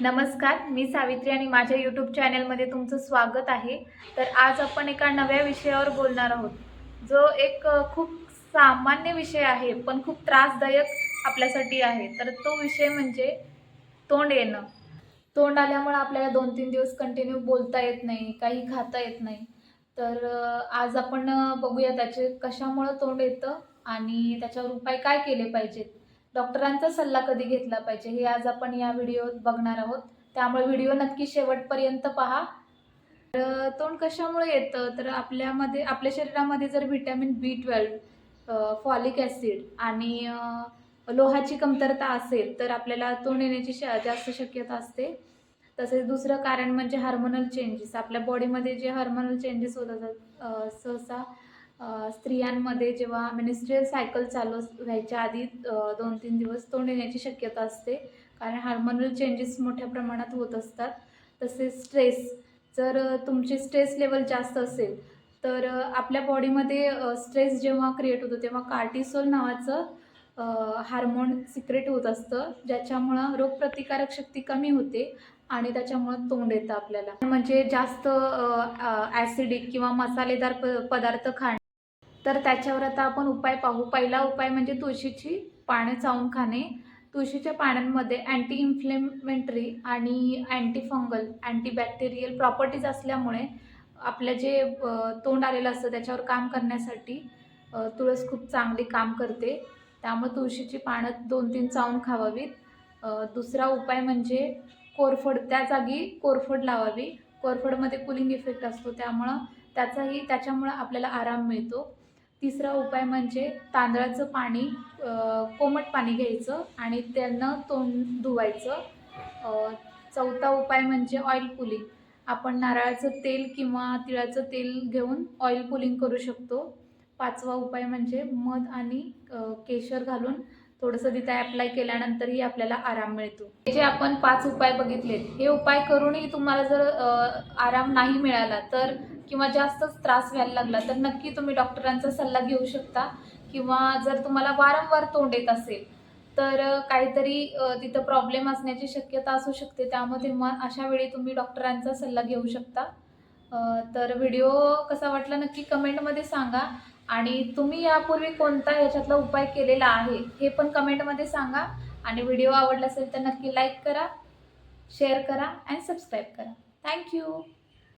नमस्कार मी सावित्री आणि माझ्या यूट्यूब चॅनलमध्ये तुमचं स्वागत आहे. तर आज आपण एका नव्या विषयावर बोलणार आहोत. जो एक खूप सामान्य विषय आहे पण खूप त्रासदायक आपल्यासाठी आहे. तर तो विषय म्हणजे तोंड येणं. तोंड आल्यामुळे आपल्याला दोन तीन दिवस कंटिन्यू बोलता येत नाही काही खाता येत नाही. तर आज आपण बघूया त्याचे कशामुळं तोंड येतं आणि त्याच्यावर उपाय काय केले पाहिजेत. डॉक्टरांचा सल्ला कधी घेतला पाहिजे हे आज आपण या व्हिडिओत बघणार आहोत. त्यामुळे व्हिडिओ नक्की शेवटपर्यंत पहा. तर तोंड कशामुळे येतं? तर आपल्यामध्ये आपल्या शरीरामध्ये जर vitamin B twelve folic acid आणि लोहाची कमतरता असेल तर आपल्याला तोंड येण्याची श जास्त शक्यता असते. तसेच दुसरं कारण म्हणजे हार्मोनल चेंजेस. आपल्या बॉडीमध्ये जे हार्मोनल चेंजेस होत असतात सहसा स्त्रियांमध्ये जेव्हा मेनिस्ट्रियल सायकल चालू अस- व्हायच्या आधी दोन तीन दिवस तोंड येण्याची शक्यता असते. कारण हार्मोनल चेंजेस मोठ्या प्रमाणात होत असतात. तसेच स्ट्रेस जर तुमचे तुमची स्ट्रेस लेवल जास्त असेल तर आपल्या बॉडीमध्ये स्ट्रेस जेव्हा क्रिएट होतो तेव्हा कार्टिसोल नावाचं हार्मोन सिक्रेट होत असतं. ज्याच्यामुळं रोगप्रतिकारक शक्ती कमी होते आणि त्याच्यामुळं तोंड येतं आपल्याला. म्हणजे जास्त ॲसिडिक किंवा मसालेदार प पदार्थ खाणे तर त्याच्यावर आता आपण उपाय पाहू. पहिला उपाय म्हणजे तुळशीची पाने चावून खाणे. तुळशीच्या पानांमध्ये अँटी इन्फ्लेमेंटरी आणि अँटी फंगल अँटीबॅक्टेरियल प्रॉपर्टीज असल्यामुळे आपलं जे तोंड आलेलं असतं त्याच्यावर काम करण्यासाठी तुळस खूप चांगली काम करते. त्यामुळे तुळशीची पानं दोन तीन चावून खावावीत. दुसरा उपाय म्हणजे कोरफड त्या जागी कोरफड लावावी. कोरफडमध्ये कुलिंग इफेक्ट असतो. त्यामुळं त्याचाही त्याच्यामुळं आपल्याला आराम मिळतो. तिसरा उपाय म्हणजे तांदळाचं पाणी कोमट पाणी घ्यायचं आणि त्यांना तोंड धुवायचं. चौथा उपाय म्हणजे ऑइल पुलिंग आपण नारळाचं तेल किंवा तिळाचं तेल घेऊन ऑइल पुलिंग करू शकतो. पाचवा उपाय म्हणजे मध आणि केशर घालून थोडंसं तिथे अप्लाय केल्यानंतरही आपल्याला आराम मिळतो. हे जे आपण पाच उपाय बघितलेत हे उपाय करूनही तुम्हाला जर आराम नाही मिळाला तर किंवा जास्तच त्रास व्हायला लागला तर नक्की तुम्ही डॉक्टरांचा सल्ला घेऊ शकता. किंवा जर तुम्हाला वारंवार तोंड येत असेल तर काहीतरी तिथं प्रॉब्लेम असण्याची शक्यता असू शकते. त्यामध्ये मग अशा वेळी तुम्ही डॉक्टरांचा सल्ला घेऊ शकता. तर व्हिडिओ कसा वाटला नक्की कमेंटमध्ये सांगा. आणि तुम्ही यापूर्वी कोणता ह्याच्यातला उपाय केलेला आहे हे पण कमेंटमध्ये सांगा. आणि व्हिडिओ आवडला असेल तर नक्की लाईक करा शेअर करा अँड सबस्क्राईब करा. थँक्यू